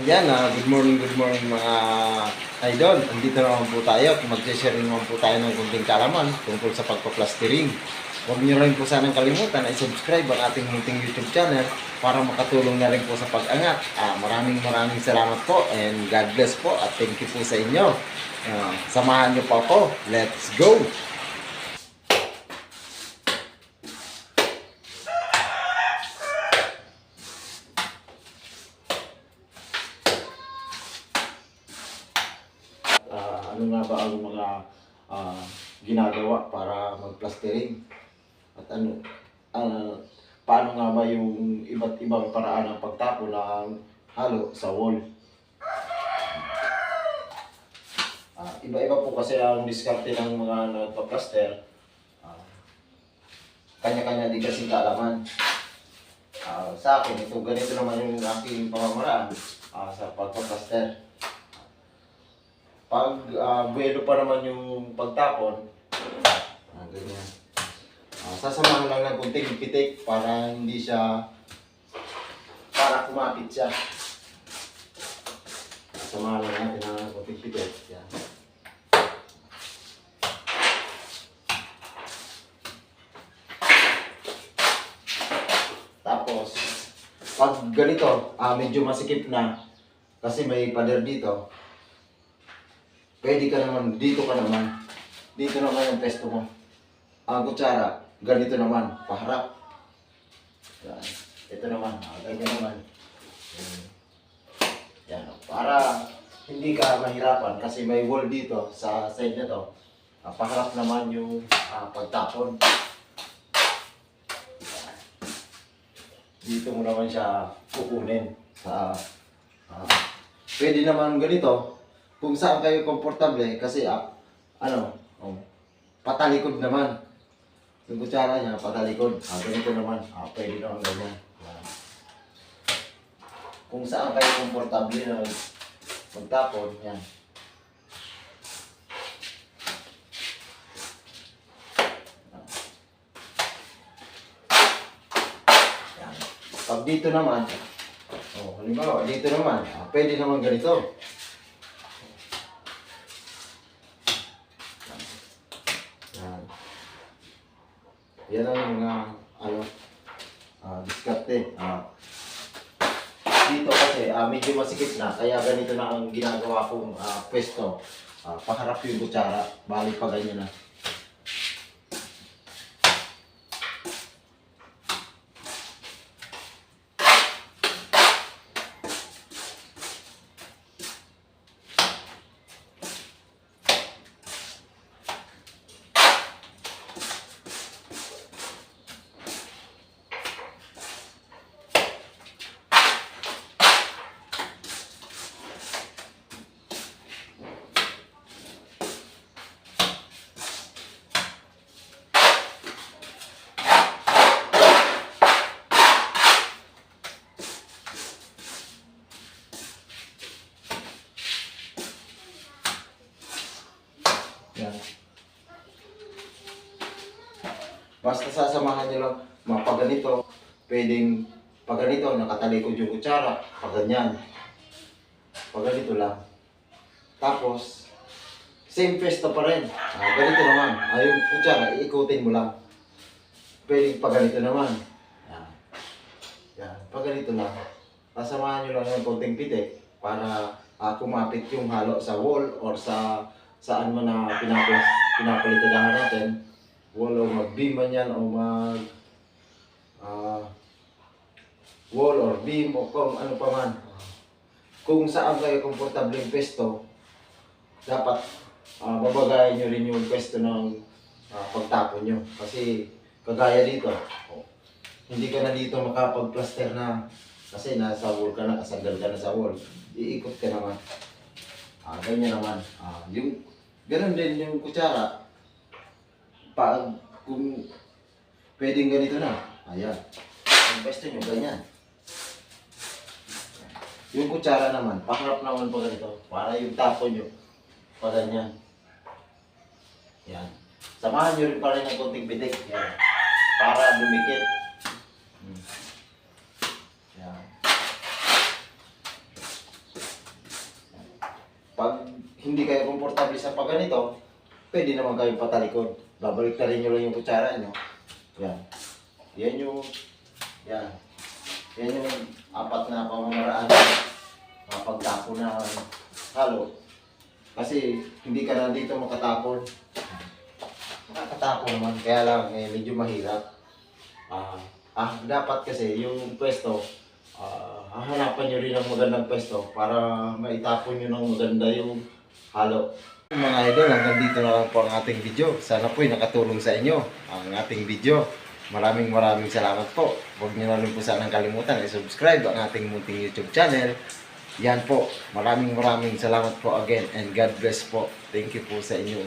Ayan, ah, good morning, good morning mga idol. Andito naman po tayo. Mag-share naman po tayo ng kunting kalaman tungkol sa pagpa-plastering. Huwag niyo rin po sanang kalimutan ay subscribe ang ating munting YouTube channel para makatulong na rin po sa pag-angat. Ah, maraming maraming salamat po and God bless po at thank you po sa inyo. Ah, samahan niyo po ako. Let's go! Ah, ano nga ba ang mga ah, ginagawa para mag-plastering? At ano, ah, paano nga ba yung iba't ibang paraan ng pagtapo ng halo sa wall? Ah, iba-iba po kasi ang diskarte ng mga nagpa-plaster. Ah, kanya-kanya din kasi kaalaman. Ah, sa akin, ito ganito naman yung aking pamamaraan ah, sa pagpa-plaster pag uh, buwelo pa naman yung pagtapon, ah, ganyan. Ah, sasamahan lang ng kunting pitik para hindi siya, para kumapit siya. Sasamahan lang natin ng kunting pitik. Yan. Tapos, pag ganito, ah, medyo masikip na, kasi may pader dito, pwede ka naman, dito ka naman. Dito naman yung pesto mo. Ang kutsara, ganito naman, paharap. Ito naman, ah, ganyan naman. Yan. Yan. Para hindi ka mahirapan kasi may wall dito sa side na to. Ah, paharap naman yung ah, pagtapon. Dito mo naman siya kukunin sa ah, pwede naman ganito kung saan kayo komportable kasi ah, ano, oh, patalikod naman. Yung kutsara niya, patalikod. Ah, ganito naman. Ah, pwede naman ganyan. Ah. Kung saan kayo komportable na magtapon, yan. Yan. Pag dito naman, oh, halimbawa, dito naman, ah, pwede naman ganito. Yan. Yan ang mga ano ah diskarte. Ah, dito kasi ah, medyo masikip na kaya ganito na ang ginagawa kong ah, pwesto. Ah, paharap yung kutsara, bali pa ganyan na. Yan. Basta sasamahan nyo lang, mga pag ganito, pwedeng pag ganito, nakatalikod yung kutsara, pag ganyan. Pag ganito lang. Tapos, same pesto pa rin. Ah, ganito naman. Ah, yung kutsara, iikutin mo lang. Pwedeng pag ganito naman. Yan. Yan. Pag ganito lang. Sasamahan nyo lang ng konting pitik para ah, kumapit yung halo sa wall or sa saan man na pinaplas, pinapalitadahan natin, wall o mag-beam man yan o mag ah, wall or beam o kung ano pa man. Kung saan kayo komportable yung pesto, dapat ah, babagayin nyo rin yung pesto ng ah, pagtapon nyo. Kasi kagaya dito, hindi ka na dito makapag-plaster na kasi nasa wall ka na, kasanggal ka na sa wall. Iikot ka naman. Ah, ganyan naman. Ah, yung ganun din yung kutsara. Pag kung pwedeng ganito na. Ayan. Ang pwesto nyo ganyan. Yung kutsara naman, paharap naman pa ganito. Para yung tapo nyo. Pa ganyan. Yan. Samahan nyo rin pa rin ng konting bitik. Yan. Para dumikit. Hmm. Yan. Pag hindi kayo komportable sa pagganito, pwede naman kayo patalikod. Babalik na rin nyo lang yung kutsara nyo. Yan. Yan yung, yan. Yan yung apat na pamamaraan na pagtapon na halo. Kasi hindi ka na dito makatapon. Makakatapon naman, kaya lang eh, medyo mahirap. Ah, ah, dapat kasi yung pwesto, ah, hahanapan nyo rin ng magandang pwesto para maitapon nyo ng maganda yung halo. Mga idol, hanggang dito na lang po ang ating video. Sana po'y nakatulong sa inyo ang ating video. Maraming maraming salamat po. Huwag niyo na rin po sanang kalimutan i-subscribe ang ating munting YouTube channel. Yan po. Maraming maraming salamat po again and God bless po. Thank you po sa inyo.